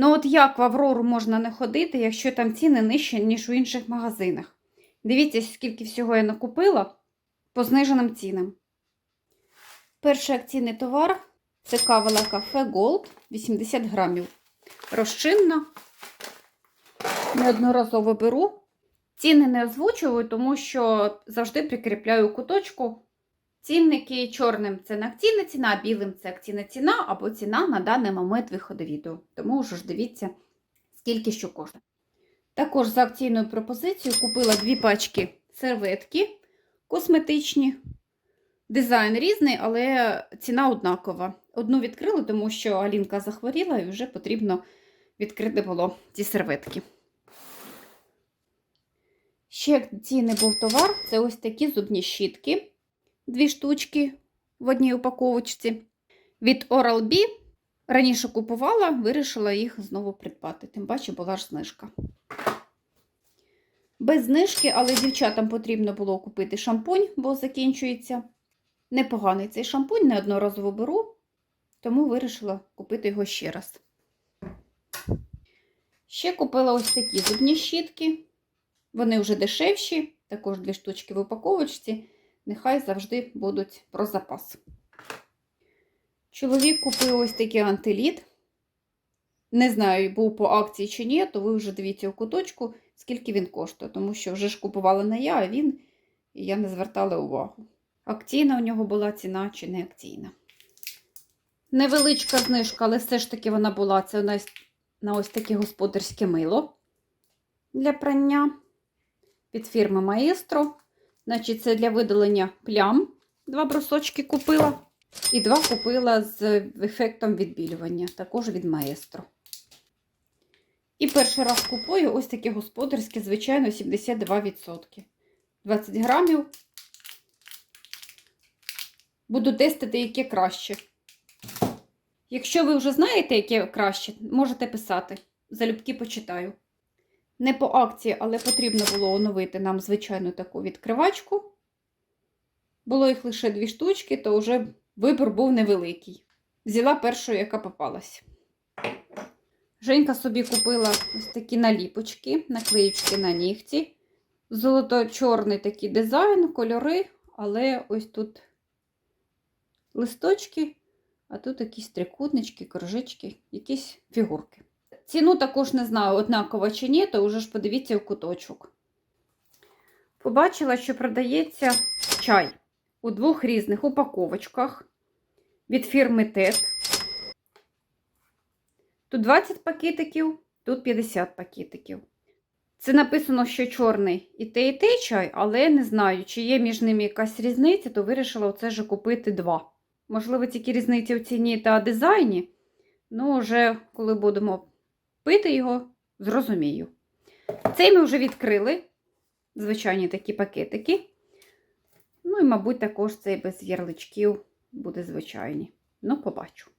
Ну, от як в Аврору можна не ходити, якщо там ціни нижчі, ніж у інших магазинах? Дивіться, скільки всього я накупила по зниженим цінам. Перший акційний товар це кава кафе Gold 80 грамів. Розчинна. Неодноразово беру. Ціни не озвучую, тому що завжди прикріпляю куточку. Цінники чорним це акційна ціна, а білим це акційна ціна або ціна на даний момент виходу відео. Тому ж дивіться, скільки що коштує. Також за акційною пропозицією купила дві пачки серветки косметичні. Дизайн різний, але ціна однакова. Одну відкрили, тому що Алінка захворіла і вже потрібно відкрити було ці серветки. Ще акційний був товар це ось такі зубні щітки. Дві штучки в одній упаковочці. Від Oral-B раніше купувала, вирішила їх знову придбати. Тим паче була ж знижка. Без знижки, але дівчатам потрібно було купити шампунь, бо закінчується. Непоганий цей шампунь, неодноразово беру, тому вирішила купити його ще раз. Ще купила ось такі зубні щітки. Вони вже дешевші, також дві штучки в упаковочці. Нехай завжди будуть про запас. Чоловік купив ось такий антиліт. Не знаю, був по акції чи ні, то ви вже дивіться у куточку, скільки він коштує, тому що вже ж купувала не я, а він, і я не звертала увагу. Акційна у нього була ціна чи не акційна. Невеличка знижка, але все ж таки вона була. Це у нас на ось таке господарське мило для прання від фірми Маестро. Значить, це для видалення плям. Два брусочки купила. І два купила з ефектом відбілювання, також від Маестро. І перший раз купую ось таке господарське, звичайно, 72%. 20 грамів. Буду тестити, яке краще. Якщо ви вже знаєте, яке краще, можете писати. Залюбки почитаю. Не по акції, але потрібно було оновити нам звичайну таку відкривачку. Було їх лише дві штучки, то вже вибір був невеликий. Взяла першу, яка попалась. Женька собі купила ось такі наліпочки, наклеючки на нігті. Золото-чорний такий дизайн, кольори, але ось тут листочки, а тут якісь трикутнички, кружечки, якісь фігурки. Ціну також не знаю, однаково чи ні, то вже ж подивіться у куточок. Побачила, що продається чай у двох різних упаковочках від фірми TED. Тут 20 пакетиків, тут 50 пакетиків. Це написано, що чорний і те, і те чай, але не знаю, чи є між ними якась різниця, то вирішила оце ж купити два. Можливо, тільки різниця в ціні та дизайні. Ну, вже коли будемо пити його, зрозумію. Цей ми вже відкрили. Звичайні такі пакетики. Ну і, мабуть, також цей без ярличків буде звичайний. Ну, побачу.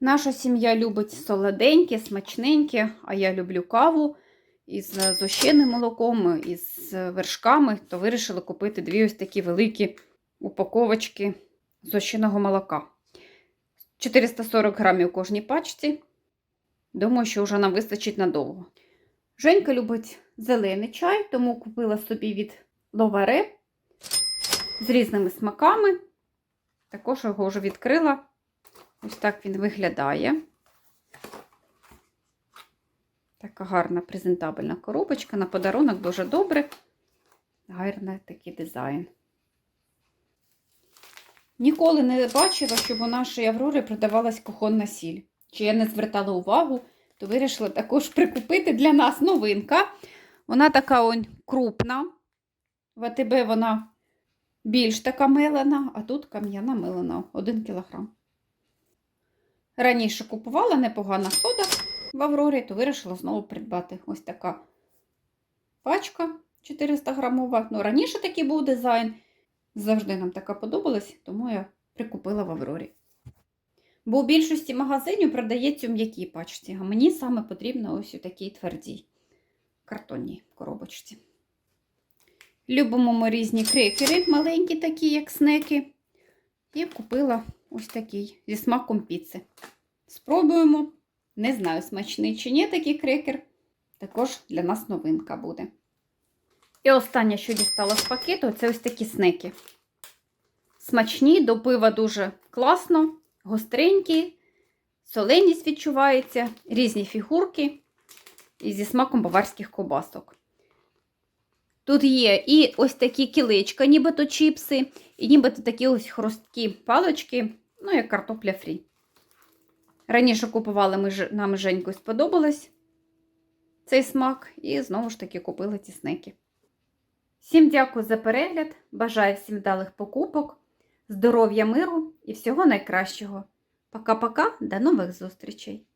Наша сім'я любить солоденьке, смачненьке, а я люблю каву із зощеним молоком, із вершками, то вирішила купити дві ось такі великі упаковочки зощеного молока. 440 грамів у кожній пачці. Думаю, що вже нам вистачить надовго. Женька любить зелений чай, тому купила собі від ловаре з різними смаками. Також його вже відкрила. Ось так він виглядає. Така гарна презентабельна коробочка. На подарунок дуже добре. Гарний такий дизайн. Ніколи не бачила, щоб у нашій Аврорі продавалась кухонна сіль. Чи я не звертала увагу, то вирішила також прикупити для нас новинка. Вона така он крупна. В АТБ вона більш така милена, а тут кам'яна милена 1 кг. Раніше купувала непогана сода в Аврорі, то вирішила знову придбати ось така пачка 400 грамова. Ну, раніше такий був дизайн. Завжди нам така подобалась, тому я прикупила в Аврорі. Бо у більшості магазинів продається у м'якій пачці, а мені саме потрібно ось у такій твердій картонній коробочці. Любимо ми різні крекери, маленькі такі, як снеки. І купила ось такий зі смаком піци. Спробуємо. Не знаю, смачний чи ні такий крекер. Також для нас новинка буде. І останнє, що дістала з пакету, це ось такі снеки. Смачні, до пива дуже класно, гостренькі, соленість відчувається, різні фігурки і зі смаком баварських кобасок. Тут є і ось такі кілечка, нібито чіпси, і нібито такі ось хрусткі палочки, ну, як картопля фрі. Раніше купували ми нам з Женькою сподобалось цей смак, і знову ж таки купили ці снеки. Всім дякую за перегляд. Бажаю всім вдалих покупок, здоров'я, миру і всього найкращого. Пока-пока, до нових зустрічей!